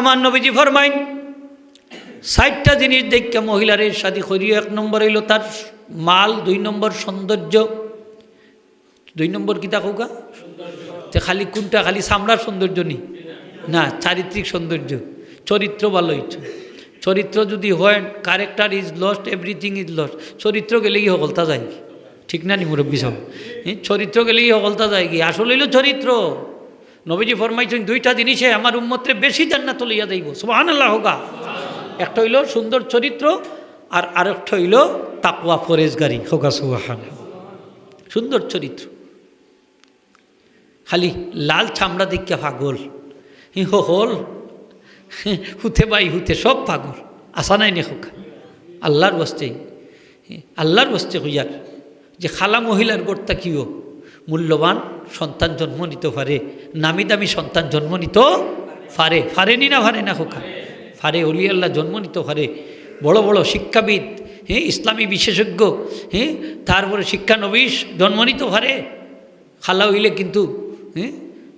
আমার নবীজি ফরমাইন, ষাটটা জিনিস দেখে মহিলার এর সাথে করিও এক নম্বর হইল তার মাল, দুই নম্বর সৌন্দর্য। দুই নম্বর কিতা কৌকা তে খালি কোনটা, খালি সামলার সৌন্দর্য নেই না, চারিত্রিক সৌন্দর্য। চরিত্র ভালো হইছে। চরিত্র যদি হয় character is lost everything is lost চরিত্র গেলে কি হকলতা যায়? ঠিক না নি মুরব্বী সব চরিত্র গেলে কি হকলতা যায় কি? আসলে হইল চরিত্র। নবীজি ফরমাইছেন, দুইটা জিনিসে আমার উম্মত্রে বেশি জান্নাত লইয়া দেব সুবাহান আল্লাহ হোকা। একটা হইল সুন্দর চরিত্র আর আরেকটা হইল তাকুয়া ফরেজগারি হোকা সুবাহান সুন্দর চরিত্র। খালি লাল চামড়া দিকে পাগল। হি হল। হুতে বাই হুতে সব পাগল। আসা নাই নে হোকা। আল্লাহর বস্তে আল্লাহর বস্তে হইয়ার। যে খালা মহিলার গোড়টা কিও মূল্যবান সন্তান জন্ম নিতে পারে নামি দামি সন্তান জন্ম নিত পারে। পারেনি না ফারে না হোকা ফারে অলি আল্লাহ জন্ম নিতে পারে। বড় বড় শিক্ষাবিদ হ্যাঁ ইসলামী বিশেষজ্ঞ হ্যাঁ তারপরে শিক্ষানবিশ জন্ম নিতে পারে। খালা হইলে কিন্তু হ্যাঁ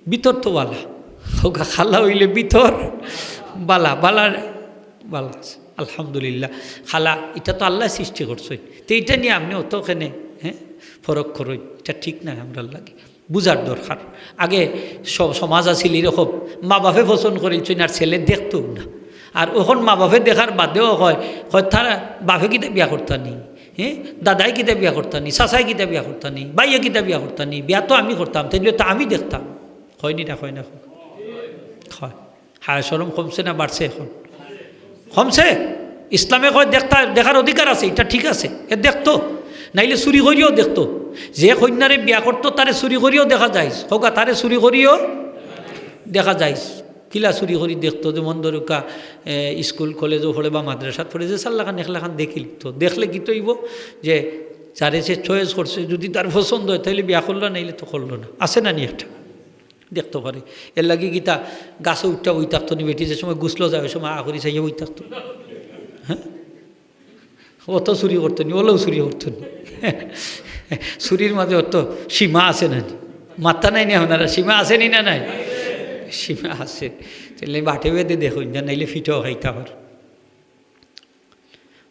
বিতর তো বালা। হোকা খালা হইলে বিতর বালা বালার বালা। আলহামদুলিল্লাহ। খালা, এটা তো আল্লাহ সৃষ্টি করছে। তো এটা নিয়ে আপনি অতখানে ফরক করই এটা ঠিক না আমরা লাগে। বুঝার দরকার। আগে সব সমাজ আছিল এরকম মা বাপে পছন্দ করেছেন আর ছেলে দেখতেও না। আর ওখন মা বাপে দেখার বাদেও হয় হয় তারা বাপে কিতা বিয়া করতানি হ্যাঁ দাদাই কিতা বিয়া করতানি চাচাই কিতা বিয়া করতানি বাইয়ে কিতা বিয়া করতানি বিয়া তো আমি করতাম, তাইলে তো আমি দেখতাম। হয়নি না, হয় না হয়। হায়, সরম কমছে না, বাড়ছে এখন। কমছে? ইসলামে কয়, দেখতা দেখার অধিকার আছে, এটা ঠিক আছে, এ দেখতো। নাইলে চুরি করিও দেখতো। যে কন্যারে বিয়া করতো তারে চুরি করিও দেখা যায়। হোকা তারে চুরি করিও দেখা যায়। কিলা চুরি করি দেখতো যেমন ধরুকা স্কুল কলেজও পড়ে বা মাদ্রাসাত পড়ে যে সাল্লাখান একলাখান দেখি লিখতো দেখলে কি তৈব যে যারে সে চয়েস করছে যদি তার পছন্দ হয় তাহলে বিয়া করল নাইলে তো করল না। আছে না নি একটা? দেখতে পারে এর লাগে গীতা গাছে উঠটা বই থাকতো নি বেটি যে সময় গুছলো যায়, ওই সময় আখরি চাইয়া বই থাকতো হ্যাঁ অত চুরি করতো নি, ওলেও চুরি করতো নি। চুরির মাঝে অত সীমা আছে না মাত্রা নাই নি আপনারা, সীমা আছে নি না নাই? সীমা আছে। তাহলে বাটে বেঁধে দেখুন না নাইলে ফিটাও খাইতে পার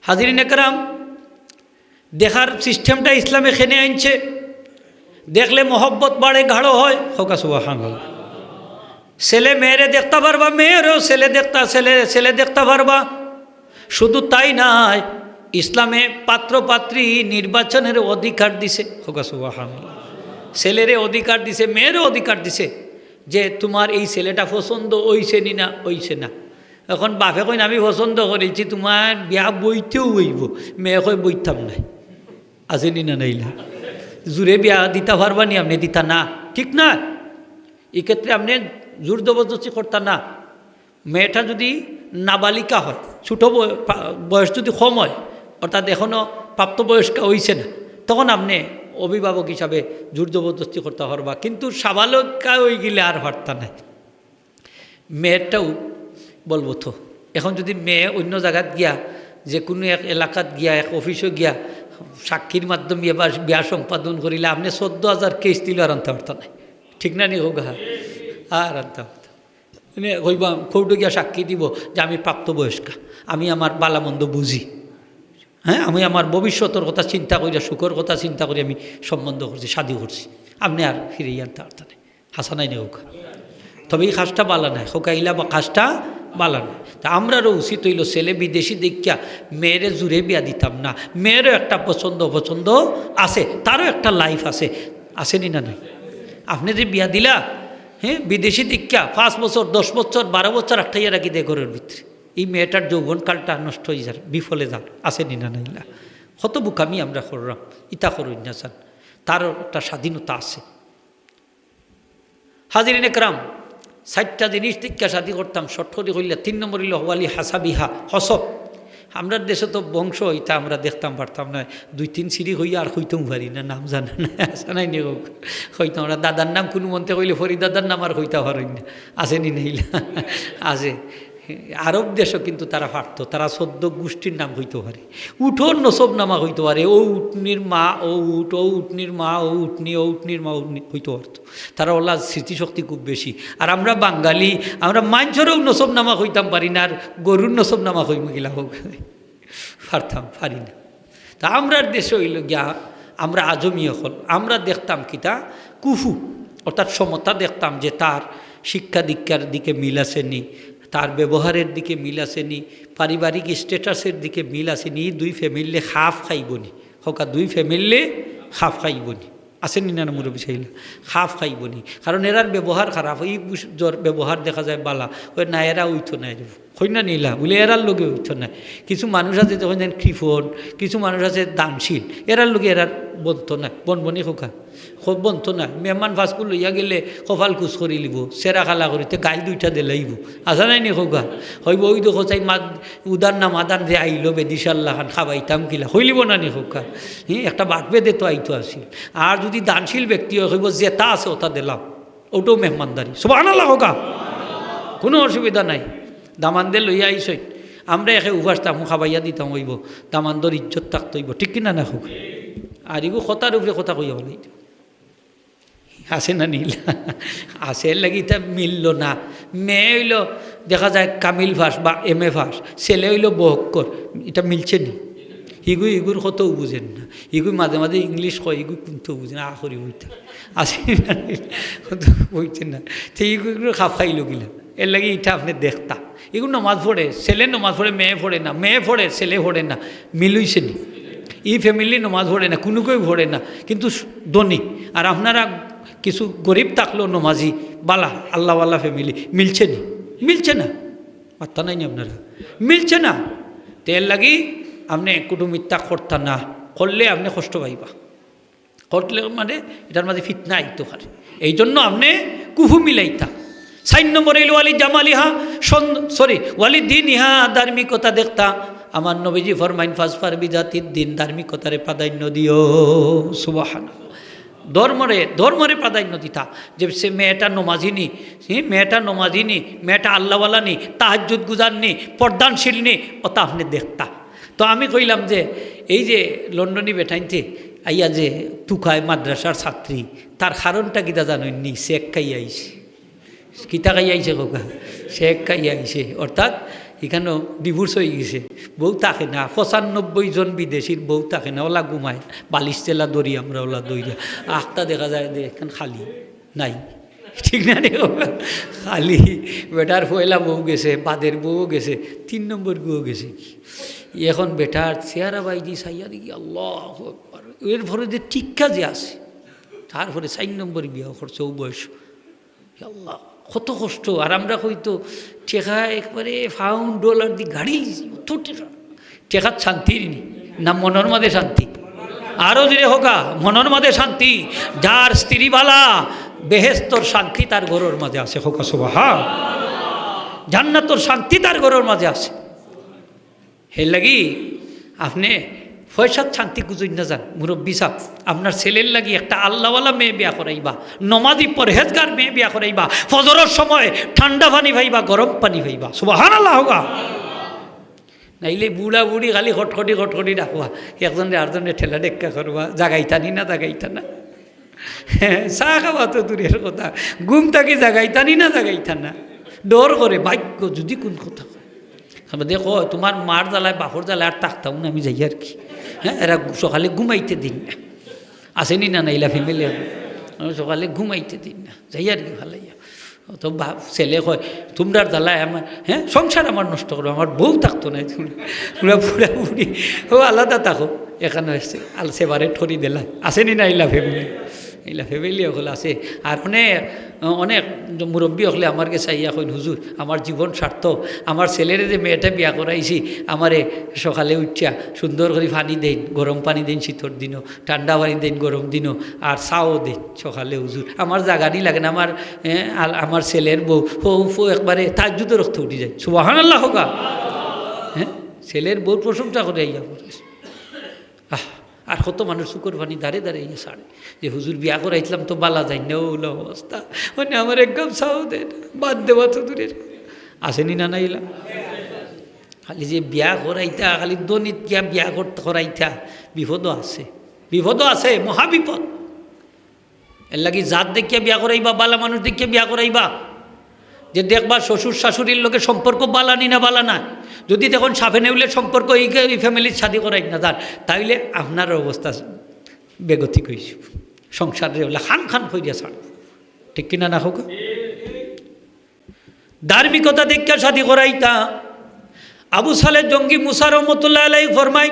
হাজির একরাম, দেখার সিস্টেমটা ইসলামে খেনে আনছে। দেখলে মহব্বত বাড়ে, গাঢ় হয়। হোকা সুবাহান ছেলে মেয়েরে দেখতে পারবা, মেয়েরও ছেলে দেখতা, ছেলে ছেলে দেখতে পারবা। শুধু তাই নাই ইসলামে পাত্র পাত্রী নির্বাচনের অধিকার দিছে। ছেলেরে অধিকার দিছে মেয়েরও অধিকার দিছে যে তোমার এই ছেলেটা পছন্দ ওইছে নি না ওইছে না। এখন বাপে কইন আমি পছন্দ করেছি তোমার বিয়া বইতেও বইব মেয়ে কই বইতাম নাই। আছে নি না নাইলা। জোরে বিয়া দিতা পারবা নি আপনি দিতা না। ঠিক না? এক্ষেত্রে আপনি জোর জবরদস্তি করতা না। মেয়েটা যদি নাবালিকা হয় ছোটো বয়স যদি কম হয় অর্থাৎ এখনও প্রাপ্তবয়স্কা হইছে না। তখন আপনি অভিভাবক হিসাবে জোর জবরদস্তি করতে পারবা। কিন্তু সাবালকা হয়ে গেলে আর পারতা নাই মেয়েরটাও বলব তো, এখন যদি মেয়ে অন্য জায়গাত গিয়া, যে কোনো এক এলাকাত গিয়া, এক অফিসে গিয়া, সাক্ষীর মাধ্যমে এবার বিয়া সম্পাদন করিলে আপনি চোদ্দ হাজার কেস দিলে আর আনতে পারত নাই ঠিক না নি হোক আর আনতে পারত মানে কইবা কৌটো গিয়া সাক্ষী দিব যে আমি প্রাপ্তবয়স্কা, আমি আমার বালামন্দ বুঝি। হ্যাঁ আমি আমার ভবিষ্যতের কথা চিন্তা করি সুখের কথা চিন্তা করি, আমি সম্বন্ধ করছি শাদি করছি। আপনি আর ফিরে আনতে পারত নাই হাসানাই নেই হোক। তবে এই কাজটা বালা নাই। হোকাইলা বা কাজটা বালা নাই। তা আমরারও উচিত হইল ছেলে বিদেশি দেখিয়া মেয়েরে জুড়ে বিয়া দিতাম না। মেয়েরও একটা পছন্দ পছন্দ আছে, তারও একটা লাইফ আছে। আসেনি না নাই? আপনি যে বিয়া দিলা হ্যাঁ বিদেশি দীক্ষা পাঁচ বছর, দশ বছর, বারো বছর একটা ইয়ে রাখি দেয় ঘরের ভিতরে। এই মেয়েটার যৌবনকালটা নষ্ট হয়ে যান বিফলে যান আসেনি না নাইলা। কত বুকামি আমরা করলাম, ইতা করুন না চান তারও একটা স্বাধীনতা আছে। হাজিরিন একরাম ষাটটা জিনিস টিকা শাদি করতাম সটকরি কইলে, তিন নম্বর হইল হওয়ালি হাসাবিহা হসব আমরা দেশে তো বংশ হইতা, আমরা দেখতাম, পারতাম না, দুই তিন সিঁড়ি হইয়া আর হইতাম পারি না, নাম জানা না আসা নাই নি হোক হইতাম, আমরা দাদার নাম কোনো মন্তে কইলে ফরি দাদার নাম আর হইতা পারি না আছে নি নাইলা। আছে আরব দেশও কিন্তু তারা পারত, তারা সদ্য গোষ্ঠীর নাম হইতে পারে। উঠোর নসব নামা হইতে পারে, ও উটনির মা, ও উট, ও উটনির মা, ও উটনি, ও উটনির মা উটনি হইতে পারত। তারা ওলা স্মৃতিশক্তি খুব বেশি। আর আমরা বাঙালি, আমরা মাঞ্চরেও নসব নামা হইতাম পারি না, আর গরুর নসব নামা হইম গিলা হোক। পারতাম, পারি না। তা আমরার দেশে হইল গিয়া, আমরা আজমিয়া হল, আমরা দেখতাম কিতা? কুফু, অর্থাৎ সমতা দেখতাম যে তার শিক্ষা দীক্ষার দিকে মিল আসেনি তার ব্যবহারের দিকে মিল আসেনি, পারিবারিক স্ট্যাটাসের দিকে মিল আসেনি দুই ফ্যামিলি হাফ খাইবনি। হকা দুই ফ্যামিলি হাফ খাইবনি। আসেনি না মুরব্বী সাহিলা হাফ খাইবনি। কারণ এরার ব্যবহার খারাপ, এই ব্যবহার দেখা যায় বালা। ওই না, এরা উইথ নাই কন্যা নিলা বলে এরার লোকে উইথ নাই। কিছু মানুষ আছে যখন যেন কৃপন কিছু মানুষ আছে দানশীল, এরার লোকে এরার বন্ত নাই, বনবনি খোকা খুব বন্ত না মেহমান ফাঁসপুর লইয়া গেলে কপাল কুচ করি লিব সেরা খালা করিতে গাইল দুইটা দিলাইব আসা নাই নি খোকা? হইব ওই দেখো চাই মা উদার না মাদান যে আইল বেদিশাল্লাহ খান, খাবাইতাম কিলা। হইলিব না নি খোকা? হ্যাঁ একটা বাটবে দে তো আইতো আসিল আর যদি দানশীল ব্যক্তি হয়, হইব জেতা আছে ওটা দিলাম ওটাও মেহমানদারি। সব আনালা খোকা। কোনো অসুবিধা নাই। দামানদের লইয়া আইসই। আমরা একে উভাসতাম খাবাইয়া দিতাম হইব। দামানদর ইজ্জত থাকতে হইব। ঠিক কিনা না হোক। আর ইগো কথার উপরে কথা কইয়া বলাই আসে না নীল? আসে লাগি তা মিলল না। মেয়ে হইল, দেখা যায় কামিল ভাস বা এম এ ভাস। ছেলে হইল বহক্কর। এটা মিলছে নি? ইগু ইগুর কতও বুঝেন না। ইগু মাঝে মাঝে ইংলিশ কয়, ইগু কিন্তু বুঝে না, আখরি হইতে। আসে না কত হইতেন না। তো ইগু ইগুলো খাফাইল গিলা এর লাগে ইটা আপনি দেখতা। এগুলো নমাজ পড়ে ছেলে নমাজ পড়ে, মেয়ে পড়ে না, মেয়ে পড়ে, ছেলে পড়ে না, মিলইছে নি। ই ফ্যামিলি নমাজ পড়ে না, কোনো কেউ পড়ে না, কিন্তু ধনী। আর আপনারা কিছু গরিব থাকলেও নমাজি, বালা, আল্লাহওয়ালা ফ্যামিলি মিলছে নি? মিলছে না। মাত্তা নাই নি আপনারা। মিলছে না। তেল লাগি আপনি কুটুমিত্তা করতা না, করলে আপনি কষ্ট পাইবা। করলে মানে এটার মাঝে ফিতনা আইতে পারে। এই জন্য আপনি কুফু মিলাইতা। সাইন নম্বর এলো ওয়ালি জামালিহা সরি ওয়ালি দিন ইহা ধার্মিকতা দেখতা। আমার নবীজি ফরমাইন ফাজফার বিজাতির দিন ধার্মিকতারে প্রাধান্য দিও। সুবাহানা ধর্মরে ধর্মরে প্রাধান্য দিতা। যে সে মেয়েটা নমাজিনি হ্যাঁ মেয়েটা নমাজিনি, মেয়েটা আল্লাহওয়ালা নি তাহাজুদ গুজারনি পর্দানশীল নি ওটা আপনি দেখতা। তো আমি কইলাম যে, এই যে লন্ডনী বেঠাইতে আইয়া যে তুকায় মাদ্রাসার ছাত্রী, তার কারণটা কিতা জানেননি সে এক খাই আইছে কিতা খাই আইছে কোকা এক খাই আইছে। অর্থাৎ এখানেও ডিভোর্স হয়ে গেছে। বউ থাকে না, পঁচানব্বই জন বিদেশির বউ থাকে না, ওলা ঘুমায়। বালিশ তেলা দড়ি আমরা, ওলা দইরা আখটা দেখা যায় যে এখান খালি, নাই। ঠিক না রে খালি। বেটার পয়লা বউ গেছে, বাদের বউ গেছে, তিন নম্বর বউ গেছে এখন বেটার চেহারা বাইদি সাইয়া দেখি আল্লাহ আকবার। এর পরে যে টিক্কা যে আছে তারপরে চার নম্বর বিয়া করছে ও বয়স আল্লাহ। কত কষ্ট। আর আমরা হয়তো টেকা একবারে ফাউন্ড ডলার দিয়ে গাড়ি অত টেকা। টেকার শান্তি নি মনের মাঝে শান্তি। আরও যদি হোকা, মনের মাঝে শান্তি। যার স্ত্রী বালা বেহেস্তর শান্তি তার ঘরের মাঝে আছে হোকা সোভা হা জান্নাতর শান্তি তার ঘরের মাঝে আছে হে লাগি, আপনি পয়সার শান্তি গুজুই না যান, মুরব্বী সাহ আপনার ছেলের লাগি একটা আল্লাহওয়ালা মেয়ে বিয়া করাইবা, নমাজি পরহেজগার মেয়ে বিয়া করাইবা, ফজরের সময় ঠান্ডা পানি ভাইবা গরম পানি ভাইবা সুবাহান আল্লাহ হোগা নাইলে বুড়া বুড়ি খালি খটখটি খটখটি ডাকবা, একজনে আরেকজনে ঠেলা ডেক্কা করবা, জাগাইতানি না জাগাইতা না হ্যাঁ চাহ খাওয়া তো দূরের কথা, ঘুম থাকি জাগাইতানি না জাগাইতা না ডর করে, ভাগ্য যদি কোন কথা কয়। তারপর দেখো, তোমার মার জ্বালায় বাপর জ্বালায়, আর তাকতাম না, আমি যাই আর কি। হ্যাঁ এরা সকালে ঘুমাইতে দিন না। আসেনি না নাইলা ফ্যামিলি আমি সকালে ঘুমাইতে দিন না। যাই আর কি ভালাইয়া তো ভাব ছেলে কয় তোমরার দালায় আমার হ্যাঁ সংসার আমার নষ্ট করো, আমার বউ থাকতো না, তোমরা পুরা পুরি ও আলাদা থাকো। এখানে আসছে আল সেবারে ঠরি দিলা। আসেনি না ইলা ফ্যামিলি এইলা ফ্যামিলি আছে। আর অনেক অনেক মুরব্বী হলে আমার কাছে আইয়া কইন হুজুর আমার জীবন স্বার্থ আমার ছেলের যে মেয়েটা বিয়া করাইছি আমারে সকালে উঠিয়া সুন্দর করে পানি দেন গরম পানি দেন শীতর দিনও ঠান্ডা পানি দেন গরম দিনও আর চাও দেন সকালে হুজুর আমার জাগানি লাগে না আমার আমার ছেলের বউ হো ফো একবারে তার জুতো রক্ত উঠে যায়। সুবাহান আল্লাহ হোকা হ্যাঁ ছেলের বউর প্রশংসা করে আহ আর কত মানুষ শুকর দাঁড়ে দাঁড়িয়ে ইয়ে সাড়ে যে হুজুর বিয়া করাইছিলাম তো বালা যাই না ওলো অবস্থা। মানে আমার একদম সাও দে বাদ দেওয়া তো দূরের আসেনি না নাইলা খালি যে বিয়া করাইতা, খালি দনিত গিয়া বিয়া করাইতা, বিপদও আছে। বিপদও আছে মহাবিপদ এর লাগি জাত দেখিয়া বিয়া করাইবা, বালা মানুষ দেখিয়া বিয়া করাইবা। যে দেখবা শ্বশুর শাশুড়ির লোকের সম্পর্ক বালানি না বালা না যদি দেখুন সাফে নেউলে সম্পর্ক, এই এই ফ্যামিলির শাদি করাই না তার তাইলে আপনার অবস্থা বেগতি কইছি সংসারে হলে খান খান হইয়া ছাড়। ঠিক কিনা না হোক? ধার্মিকতা দেখা শাদি করাইতা। আবু সালে জঙ্গি মুসার রহমতুল্লাহ আলাই ফরমাই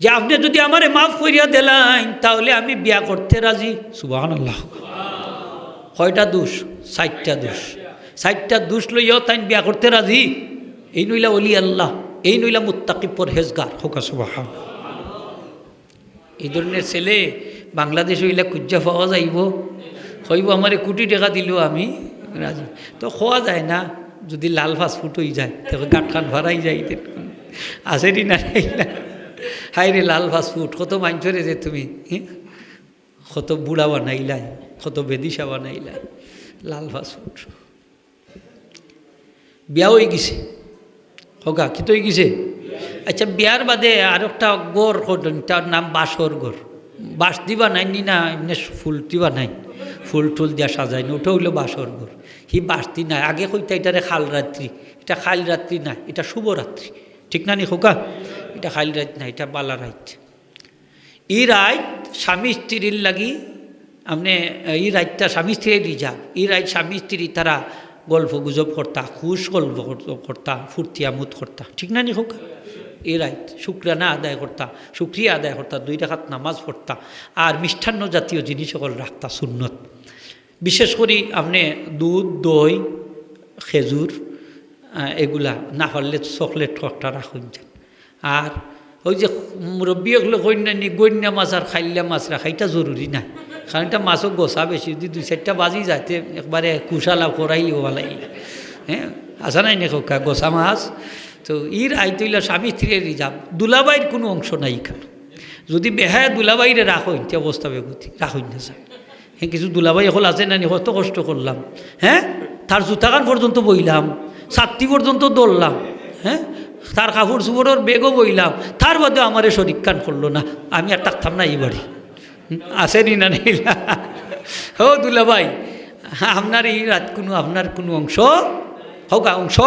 যে আপনি যদি আমারে মাফ করিয়া দিলেন তাহলে আমি বিয়া করতে রাজি। সুবাহ আল্লাহ কয়টা দোষ? ষাটটা দোষ। ষাটটা দোষ লইয়াও তাই বিয়া করতে রাজি। এই নইলা অলি আল্লাহ এই নইলা মুত্তাকি পরহেজগার। হোকা সুবাহ এই ধরনের ছেলে বাংলাদেশ হইলে কুজ্জা পাওয়া যাইব। হইব আমারে কোটি টাকা দিল আমি রাজি। তো খোয়া যায় না যদি লাল ফাস ফুট হয়ে যায় তখন গাঁট খান ভরাই যায় আছে নি না হাই রে লাল ফাস ফুট কত মাঞ্চরে যে তুমি? কত বুড়া বানাইলাই কত বেদিসা বানাইলাই লাল ফাস ফুট। বিয়া হয়ে গেছে। হোকা কি তো হয়ে গেছে? আচ্ছা বিয়ার বাদে আর একটা গোর করলেন তার নাম বাসর গোর বাস দিবা নাই, নি না, এমনি ফুল দিবা নাই। ফুল টুল দিয়া সাজাই না ওটা হইল বাসর গোর হি বাসতি নাই, আগে কইতা এটারে খাল রাত্রি এটা খাল রাত্রি না এটা শুভরাত্রি ঠিক না নি খোকা এটা খাল রাত না এটা বালা রাত ই রাত স্বামী স্ত্রীর লাগি আপনি এই রাতটা স্বামী স্ত্রীর রিজার্ভ এই রাত স্বামী স্ত্রী তারা গল্প গুজব করতা, খুশ গল্প কর- করতা, ফুর্তি আমোদ করতা। ঠিক না নি হোক এই রাত শুক্রানা আদায় করতা, শুক্রিয়া আদায় করতা, দুই রাখাত নামাজ পড়তা, আর মিষ্টান্ন জাতীয় জিনিস সকল রাখতা সুন্নত। বিশেষ করে আপনি দুধ, দই, খেজুর এগুলা না পারলে চকলেট একটা রাখুন যান। আর ওই যে মুরব্বী হলো কন্যানি গন্যা মাছ আর খাইলা মাছ রাখা এটা জরুরি না। এটা মাছও গোসা বেশি যদি দুই চারটা বাজি যাতে একবারে কুশালা করাই ওয়ালাই হ্যাঁ আসা নাই না কোকা? গোসা মাছ? তো ইর আইতইলা স্বামী স্ত্রীর রিজার্ভ দুলাবাইয়ের কোনো অংশ নাই এখানে যদি বেহায় দুলাবাইরে রাখো ইতে অবস্থা বেগুতি রাখুন না স্যার হ্যাঁ কিছু দুলাবাই এখন আছে না? কত কষ্ট করলাম হ্যাঁ তার জুতাকান পর্যন্ত বইলাম ছাত্রী পর্যন্ত দৌড়লাম হ্যাঁ তার কাপড় চুপড়ের বেগও বইলাম তার বাদে আমারে শরীর করল না। আমি আর থাকতাম না এই বাড়ি আসেনি না নেই হো দুলাভাই আপনার এই রাত কোনো আপনার কোনো অংশ? হোক অংশ?